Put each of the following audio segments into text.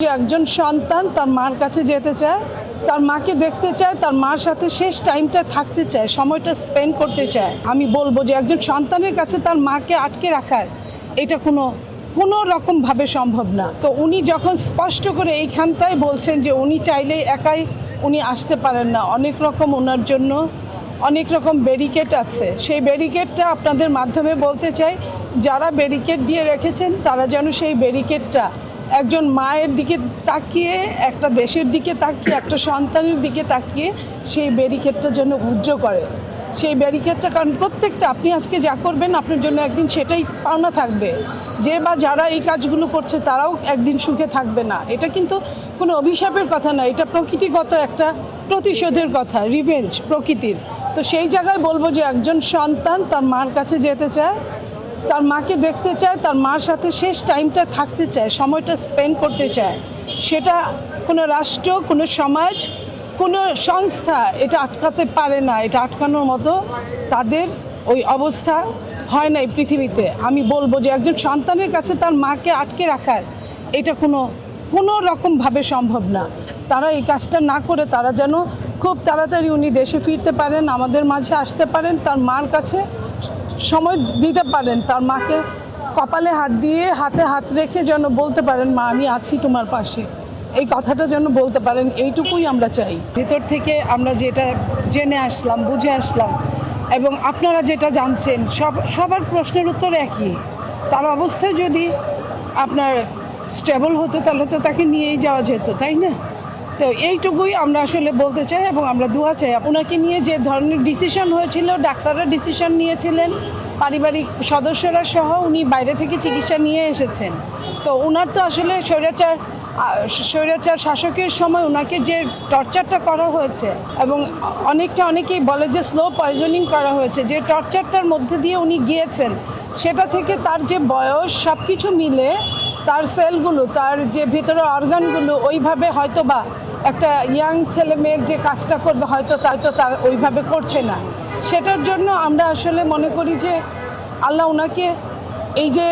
একজন সন্তান তার মার কাছে যেতে চায়, তার মাকে দেখতে চায়, তার মার সাথে শেষ টাইমটা থাকতে চায়, সময়টা স্পেন্ড করতে চায়। আমি বলব যে একজন সন্তানের কাছে তার মাকে আটকে রাখার এটা কোনো কোনো রকমভাবে সম্ভব না। তো উনি যখন স্পষ্ট করে এইখানটায় বলছেন যে উনি চাইলে একাই উনি আসতে পারেন না, অনেক রকম ওনার জন্য অনেক রকম ব্যারিকেড আছে। সেই ব্যারিকেডটা আপনাদের মাধ্যমে বলতে চাই, যারা ব্যারিকেড দিয়ে রেখেছেন তারা যেন সেই ব্যারিকেডটা একজন মায়ের দিকে তাকিয়ে, একটা দেশের দিকে তাকিয়ে, একটা সন্তানের দিকে তাকিয়ে সেই ব্যারিকেডটার জন্য উজ্জ্ব করে। সেই ব্যারিকেডটা, কারণ প্রত্যেকটা, আপনি আজকে যা করবেন, আপনার জন্য একদিন সেটাই পাওনা থাকবে। যে বা যারা এই কাজগুলো করছে, তারাও একদিন সুখে থাকবে না। এটা কিন্তু কোনো অভিশাপের কথা না, এটা প্রকৃতিগত একটা প্রতিশোধের কথা রিভেঞ্জ প্রকৃতির। তো সেই জায়গায় বলব যে একজন সন্তান তার মার কাছে যেতে চায় তার মাকে দেখতে চায়, তার মার সাথে শেষ টাইমটা থাকতে চায়, সময়টা স্পেন্ড করতে চায়। সেটা কোনো রাষ্ট্র, কোনো সমাজ, কোনো সংস্থা এটা আটকাতে পারে না। এটা আটকানোর মতো তাদের ওই অবস্থা হয় না এই পৃথিবীতে। আমি বলব যে একজন সন্তানের কাছে তার মাকে আটকে রাখার এটা কোনো কোনো রকমভাবে সম্ভব না। তারা এই কাজটা না করে তারা যেন খুব তাড়াতাড়ি উনি দেশে ফিরতে পারেন, আমাদের মাঝে আসতে পারেন, তার মার কাছে সময় দিতে পারেন, তার মাকে কপালে হাত দিয়ে হাতে হাত রেখে যেন বলতে পারেন, মা, আমি আছি তোমার পাশে। এই কথাটা যেন বলতে পারেন, এইটুকুই আমরা চাই। ভেতর থেকে আমরা যেটা জেনে আসলাম, বুঝে আসলাম, এবং আপনারা যেটা জানছেন, সব, সবার প্রশ্নের উত্তর একই। তার অবস্থা যদি আপনার স্টেবল হতো, তাহলে তো তাকে নিয়েই যাওয়া যেত, তাই না? তো এইটুকুই আমরা আসলে বলতে চাই এবং আমরা দোয়া চাই ওনাকে নিয়ে যে ধরনের ডিসিশন হয়েছিল, ডাক্তাররা ডিসিশন নিয়েছিলেন, পারিবারিক সদস্যরা সহ উনি বাইরে থেকে চিকিৎসা নিয়ে এসেছেন। তো ওনার তো আসলে স্বৈরাচার স্বৈরাচার শাসকের সময় ওনাকে যে টর্চারটা করা হয়েছে এবং অনেকটা অনেকেই বলে যে স্লো পয়জনিং করা হয়েছে, যে টর্চারটার মধ্যে দিয়ে উনি গিয়েছেন, সেটা থেকে তার যে বয়স সব কিছু মিলে তার সেলগুলো তার যে ভিতরে অর্গানগুলো ওইভাবে হয়তো বা একটা ইয়াং ছেলে মেয়ের যে কাজটা করবে, হয়তো তাই তো তার ওইভাবে করছে না। সেটার জন্য আমরা আসলে মনে করি যে আল্লাহ ওনাকে এই যে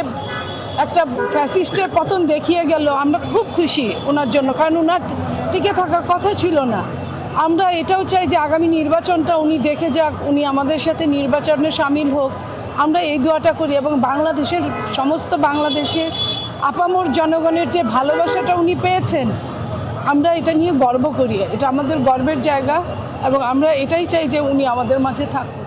একটা ফ্যাসিস্টের পতন দেখিয়ে গেল, আমরা খুব খুশি ওনার জন্য। কারণ ওনার টিকে থাকার কথা ছিল না। আমরা এটাও চাই যে আগামী নির্বাচনটা উনি দেখে যাক, উনি আমাদের সাথে নির্বাচনে সামিল হোক। আমরা এই দোয়াটা করি এবং বাংলাদেশের সমস্ত বাংলাদেশের আপামর জনগণের যে ভালোবাসাটা উনি পেয়েছেন আমরা এটা নিয়ে গর্ব করি। এটা আমাদের গর্বের জায়গা এবং আমরা এটাই চাই যে উনি আমাদের মাঝে থাকুন